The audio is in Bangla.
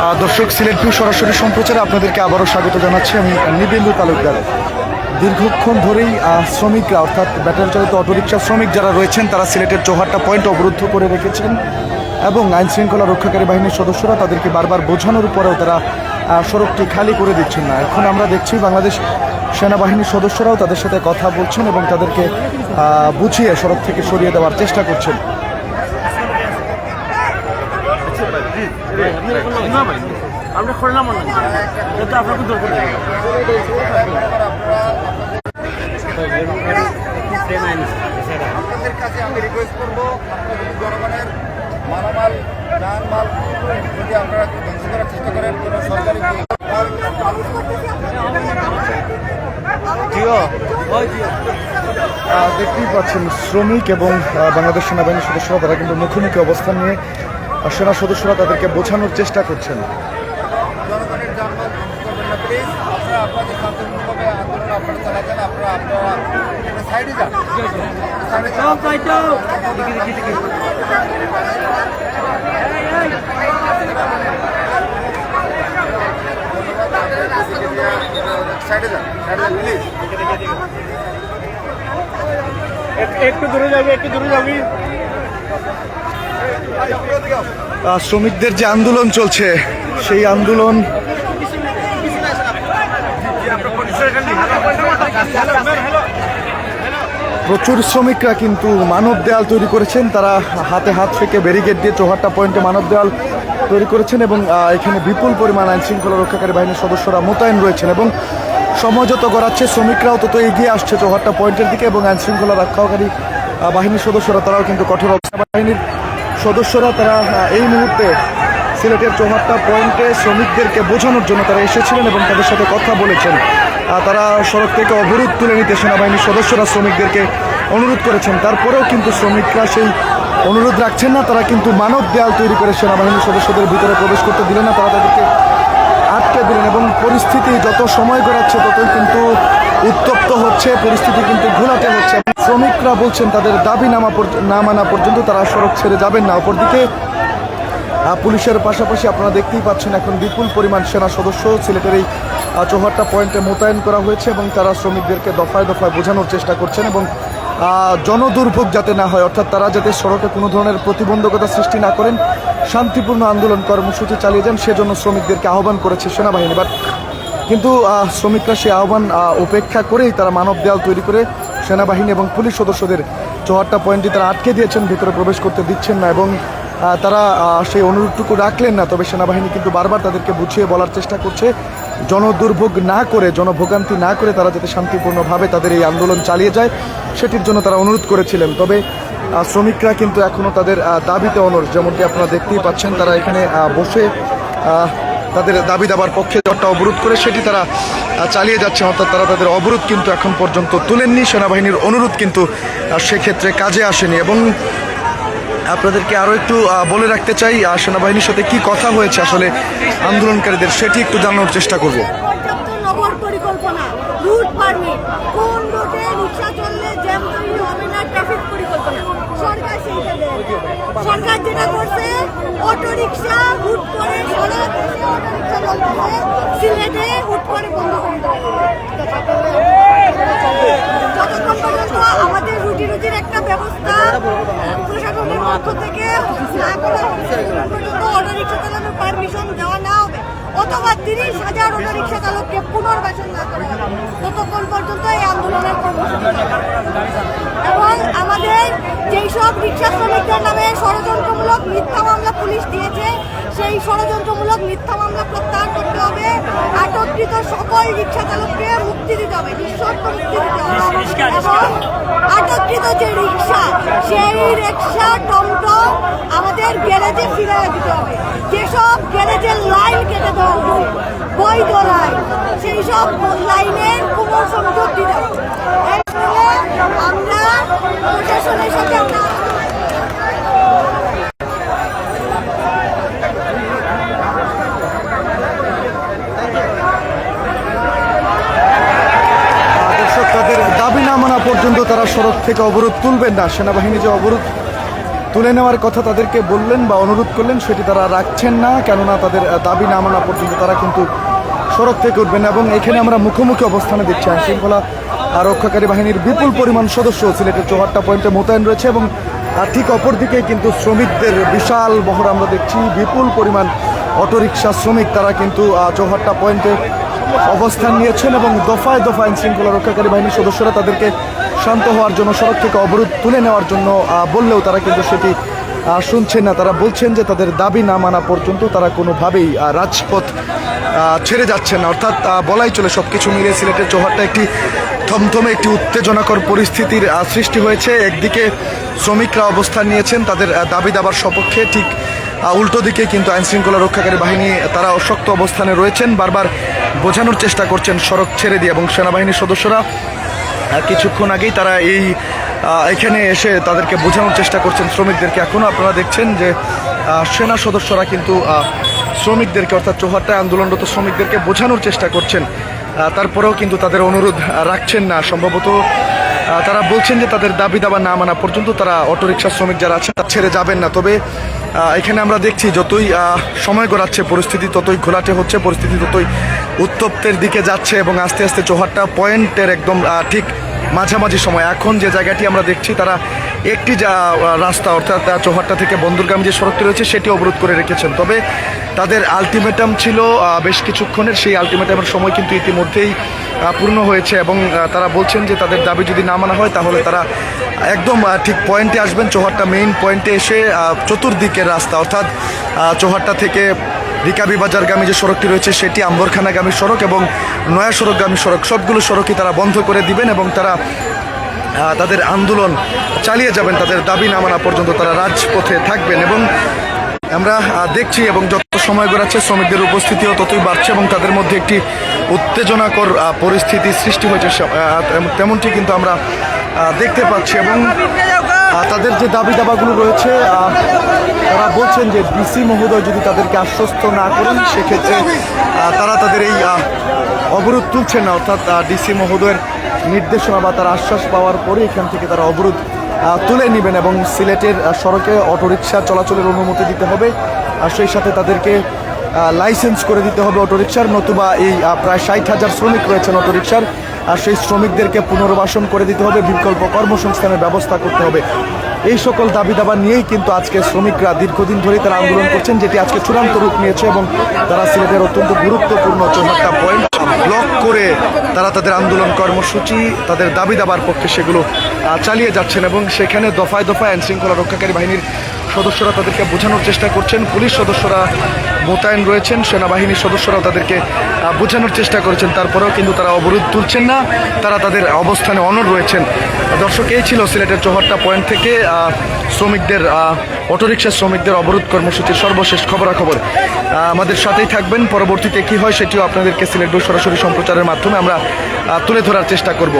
দর্শক, সিলেট ভিউ সরাসরি সম্প্রচারে আপনাদেরকে আবারও স্বাগত জানাচ্ছি। আমি নিবেন্দু তালুকদার। দীর্ঘক্ষণ ধরেই শ্রমিকরা অর্থাৎ ব্যাটারি চালিত অটোরিকশা শ্রমিক যারা রয়েছেন, তারা সিলেটের চৌহাট্টা পয়েন্ট অবরুদ্ধ করে রেখেছেন এবং আইন শৃঙ্খলা রক্ষাকারী বাহিনীর সদস্যরা তাদেরকে বারবার বোঝানোর পরেও তারা সড়কটি খালি করে দিচ্ছেন না। এখন আমরা দেখছি বাংলাদেশ সেনাবাহিনীর সদস্যরাও তাদের সাথে কথা বলছেন এবং তাদেরকে বুঝিয়ে সড়ক থেকে সরিয়ে দেওয়ার চেষ্টা করছেন। আমরা করলাম না কিন্তু আপনাকে দরকার নেই আপনাদের কাছে আমি রিকোয়েস্ট করব আপনারা যদি জনগণের মালামাল যানমাল যদি আপনারা ধ্বংস করার চেষ্টা করেন কোনো সরকারি দেখতেই পাচ্ছেন শ্রমিক এবং বাংলাদেশ সেনাবাহিনীর সদস্যরা তারা কিন্তু মুখোমুখি অবস্থান নিয়ে সেনা সদস্যরা তাদেরকে বোঝানোর চেষ্টা করছেন। জনগণের যানমাল করবেন না প্লিজ আপনারা আপনাদের শান্তিপূর্ণভাবে আন্দোলন আপনারা চালাচ্ছেন আপনারা আপনারা সাইডে যান। সাইডে যান। সাইডে যান সাইডে যান প্লিজ একটু দূরে যাবি একটু দূরে যাবি। শ্রমিকদের যে আন্দোলন চলছে, সেই আন্দোলন প্রচুর শ্রমিকরা কিন্তু মানব দেয়াল তৈরি করেছেন। তারা হাতে হাত থেকে ব্যারিকেড দিয়ে চৌহাট্টা পয়েন্টে মানব দেয়াল তৈরি করেছেন এবং এখানে বিপুল পরিমাণ আইন শৃঙ্খলা রক্ষাকারী বাহিনীর সদস্যরা মোতায়েন রয়েছেন এবং সময় যত গড়াচ্ছে শ্রমিকরাও তত এগিয়ে আসছে চৌহাট্টা পয়েন্টের দিকে এবং আইন শৃঙ্খলা রক্ষাকারী বাহিনীর সদস্যরা, তারাও কিন্তু কঠোর অবস্থা বাহিনীর সদস্যরা তারা এই মুহূর্তে সিলেটের চৌহাট্টা পয়েন্টে শ্রমিকদেরকে বোঝানোর জন্য তারা এসেছিলেন এবং তাদের সাথে কথা বলেছেন। তারা সড়ক থেকে অবরোধ তুলে নিতে সেনাবাহিনীর সদস্যরা শ্রমিকদেরকে অনুরোধ করেছেন। তারপরেও কিন্তু শ্রমিকরা সেই অনুরোধ রাখছেন না, তারা কিন্তু মানব দেয়াল তৈরি করে সেনাবাহিনীর সদস্যদের ভিতরে প্রবেশ করতে দিলেন না, তারা তাদেরকে আটকে দিলেন এবং পরিস্থিতি যত সময় গড়াচ্ছে, ততই কিন্তু উত্তপ্ত হচ্ছে, পরিস্থিতি কিন্তু ঘোলাটে হচ্ছে। শ্রমিকরা বলছেন তাদের দাবি নামা না মানা পর্যন্ত তারা সড়ক ছেড়ে যাবেন না। অপরদিকে পুলিশের পাশাপাশি আপনারা দেখতেই পাচ্ছেন এখন বিপুল পরিমাণ সেনা সদস্য সিলেটের এই চৌহাট্টা পয়েন্টে মোতায়েন করা হয়েছে এবং তারা শ্রমিকদেরকে দফায় দফায় বোঝানোর চেষ্টা করছেন এবং জনদুর্ভোগ যাতে না হয়, অর্থাৎ তারা যাতে সড়কে কোনো ধরনের প্রতিবন্ধকতা সৃষ্টি না করেন, শান্তিপূর্ণ আন্দোলন কর্মসূচি চালিয়ে যান, সেজন্য শ্রমিকদেরকে আহ্বান করেছে সেনাবাহিনী। বাট কিন্তু শ্রমিকরা সেই আহ্বান উপেক্ষা করেই তারা মানব দেয়াল তৈরি করে সেনাবাহিনী এবং পুলিশ সদস্যদের চৌহাট্টা পয়েন্টটি তারা আটকে দিয়েছেন, ভিতরে প্রবেশ করতে দিচ্ছেন না এবং তারা সেই অনুরোধটুকু রাখলেন না। তবে সেনাবাহিনী কিন্তু বারবার তাদেরকে বুঝিয়ে বলার চেষ্টা করছে। জনদুর্ভোগ না করে, জনভোগান্তি না করে তারা যাতে শান্তিপূর্ণভাবে তাদের এই আন্দোলন চালিয়ে যায়, সেটির জন্য তারা অনুরোধ করেছিলেন। তবে শ্রমিকরা কিন্তু এখনও তাদের দাবিতে অনর যেমনটি আপনারা দেখতেই পাচ্ছেন, তারা এখানে বসে তাদের দাবি দাবার পক্ষে জটটা অবরোধ করে সেটি তারা চালিয়ে যাচ্ছে। অর্থাৎ তারা তাদের অবরোধ কিন্তু এখন পর্যন্ত তুলেননি। সেনাবাহিনীর অনুরোধ কিন্তু সেক্ষেত্রে কাজে আসেনি। এবং আপনাদেরকে আরও একটু বলে রাখতে চাই সেনাবাহিনীর সাথে কি কথা হয়েছে আসলে আন্দোলনকারীদের, সেটি একটু জানানোর চেষ্টা করব। পরিকল্পনা, রুট পারমিট, কোন রুটে রিক্সা চললে জ্যাম তৈরি হবে না, ট্রাফিক সরকার যেটা করছে অটো রিক্সা হুট করে সিলেটে হুট করে বন্ধ আমাদের রুটি রুটির একটা ব্যবস্থা প্রশাসনের পক্ষ থেকে অটো রিক্সা চালানোর পারমিশন দেওয়া না অথবা তিরিশ হাজার অটো রিক্সা চালককে পুনর্বাসন না করা ততক্ষণ পর্যন্ত এই আন্দোলনের কর্মসূচি এবং আমাদের যেই সব রিক্সা শ্রমিকদের নামে ষড়যন্ত্রমূলক মিথ্যা মামলা পুলিশ দিয়েছে সেই ষড়যন্ত্রমূলক মিথ্যা মামলা প্রত্যাহার করতে হবে। আটককৃত সকল রিক্সা চালককে মুক্তি দিতে হবে নিঃশর্ত মুক্তি দিতে হবে। এবং আটককৃত যে রিক্সা সেই রিক্সা টমটম আমাদের গ্যারেজে ফিরে দিতে হবে যেসব গ্যারেজের লাইন কেটে দেওয়া হয় বৈধ লাইন সেই দাবি পর্যন্ত তারা সড়ক থেকে অবরোধ তুলবেন না। সেনাবাহিনী যে অবরোধ তুলে নেওয়ার কথা তাদেরকে বললেন বা অনুরোধ করলেন, সেটি তারা রাখছেন না। কেননা তাদের দাবি না মানা পর্যন্ত তারা কিন্তু সড়ক থেকে উঠবেন এবং এখানে আমরা মুখোমুখি অবস্থানে দেখছি আইন শৃঙ্খলা আর রক্ষাকারী বাহিনীর বিপুল পরিমাণ সদস্য সিলেটের চৌহাট্টা পয়েন্টে মোতায়েন রয়েছে এবং ঠিক অপরদিকে কিন্তু শ্রমিকদের বিশাল বহর আমরা দেখছি। বিপুল পরিমাণ অটোরিকশা শ্রমিক তারা কিন্তু চৌহাট্টা পয়েন্টে অবস্থান নিয়েছেন এবং দফায় দফায় আইন শৃঙ্খলা রক্ষাকারী বাহিনীর সদস্যরা তাদেরকে শান্ত হওয়ার জন্য, সড়ক থেকে অবরোধ তুলে নেওয়ার জন্য বললেও তারা কিন্তু সেটি শুনছেন না, তারা বলছেন যে তাদের দাবি না মানা পর্যন্ত তারা কোনোভাবেই রাজপথ ছেড়ে যাচ্ছেন না। অর্থাৎ বলাই চলে সব কিছু মিলিয়ে সিলেটের চৌহাট্টা একটি থমথমে একটি উত্তেজনাকর পরিস্থিতির সৃষ্টি হয়েছে। একদিকে শ্রমিকরা অবস্থান নিয়েছেন তাদের দাবি দাবার সপক্ষে, ঠিক উল্টো দিকে কিন্তু আইন শৃঙ্খলা রক্ষাকারী বাহিনী, তারা অশক্ত অবস্থানে রয়েছেন। বারবার বোঝানোর চেষ্টা করছেন সড়ক ছেড়ে দিয়ে এবং সেনাবাহিনীর সদস্যরা কিছুক্ষণ আগেই তারা এই এখানে এসে তাদেরকে বোঝানোর চেষ্টা করছেন শ্রমিকদেরকে। এখনও আপনারা দেখছেন যে সেনা সদস্যরা কিন্তু শ্রমিকদেরকে, অর্থাৎ চৌহাট্টায় আন্দোলনরত শ্রমিকদেরকে বোঝানোর চেষ্টা করছেন। তারপরেও কিন্তু তাদের অনুরোধ রাখছেন না। সম্ভবত তারা বলছেন যে তাদের দাবি দাবা না মানা পর্যন্ত তারা অটোরিকশা শ্রমিক যারা আছে তা ছেড়ে যাবেন না। তবে এখানে আমরা দেখছি যতই সময় গড়াচ্ছে পরিস্থিতি, ততই ঘোলাটে হচ্ছে পরিস্থিতি, ততই উত্তপ্তের দিকে যাচ্ছে এবং আস্তে আস্তে চৌহাট্টা পয়েন্টের একদম ঠিক মাঝামাঝি সময়। এখন যে জায়গাটি আমরা দেখছি, তারা একটি যা রাস্তা, অর্থাৎ চৌহাট্টা থেকে বন্দরগামী যে সড়কটি রয়েছে, সেটি অবরোধ করে রেখেছেন। তবে তাদের আলটিমেটাম ছিল বেশ কিছুক্ষণের, সেই আলটিমেটামের সময় কিন্তু ইতিমধ্যেই পূর্ণ হয়েছে এবং তারা বলছেন যে তাদের দাবি যদি না মানা হয়, তাহলে তারা একদম ঠিক পয়েন্টে আসবেন। চৌহাট্টা মেইন পয়েন্টে এসে চতুর্দিকের রাস্তা, অর্থাৎ চৌহাট্টা থেকে রিকাবি বাজারগামী যে সড়কটি রয়েছে, সেটি আম্বরখানাগামী সড়ক এবং নয়া সড়কগামী সড়ক। সবগুলো সড়কই তারা বন্ধ করে দিবেন এবং তারা তাদের আন্দোলন চালিয়ে যাবেন, তাদের দাবি না মানা পর্যন্ত তারা রাজপথে থাকবেন এবং আমরা দেখছি এবং যত সময় গড়াচ্ছে, শ্রমিকদের উপস্থিতিও ততই বাড়ছে এবং তাদের মধ্যে একটি উত্তেজনাকর পরিস্থিতি সৃষ্টি হয়েছে তেমনটি কিন্তু আমরা দেখতে পাচ্ছি এবং তাদের যে দাবি দাবাগুলো রয়েছে তারা বলছেন যে ডিসি মহোদয় যদি তাদেরকে আশ্বস্ত না করেন, সেক্ষেত্রে তারা তাদের এই অবরোধ তুলছেন না। অর্থাৎ ডিসি মহোদয়ের নির্দেশনা বা তার আশ্বাস পাওয়ার পরে এখান থেকে তারা অবরোধ তুলে নেবেন এবং সিলেটের সড়কে অটোরিকশা চলাচলের অনুমতি দিতে হবে। আর সেই সাথে তাদেরকে লাইসেন্স করে দিতে হবে অটোরিকশার, নতুবা এই প্রায় ষাট হাজার শ্রমিক রয়েছেন অটোরিকশার, আর সেই শ্রমিকদেরকে পুনর্বাসন করে দিতে হবে, বিকল্প কর্মসংস্থানের ব্যবস্থা করতে হবে। এই সকল দাবি দাবা নিয়েই কিন্তু আজকে শ্রমিকরা দীর্ঘদিন ধরেই তারা আন্দোলন করছেন, যেটি আজকে চূড়ান্ত রূপ নিয়েছে এবং তারা সিলেটের অত্যন্ত গুরুত্বপূর্ণ চৌহাট্টা পয়েন্ট ব্লক করে তারা তাদের আন্দোলন কর্মসূচি, তাদের দাবি দাবার পক্ষে সেগুলো চালিয়ে যাচ্ছেন এবং সেখানে দফায় দফায় আইন শৃঙ্খলা রক্ষাকারী বাহিনীর সদস্যরা তাদেরকে বোঝানোর চেষ্টা করছেন। পুলিশ সদস্যরা মোতায়েন রয়েছেন, সেনাবাহিনীর সদস্যরাও তাদেরকে বোঝানোর চেষ্টা করেছেন। তারপরেও কিন্তু তারা অবরোধ তুলছেন না, তারা তাদের অবস্থানে অনড় রয়েছেন। দর্শক, এই ছিল সিলেটের চৌহাট্টা পয়েন্ট থেকে শ্রমিকদের অটোরিকশা শ্রমিকদের অবরোধ কর্মসূচির সর্বশেষ খবরাখবর। আমাদের সাথেই থাকবেন। পরবর্তীতে কি হয় সেটিও আপনাদেরকে সিলেট সরাসরি সম্প্রচারের মাধ্যমে আমরা তুলে ধরার চেষ্টা করব।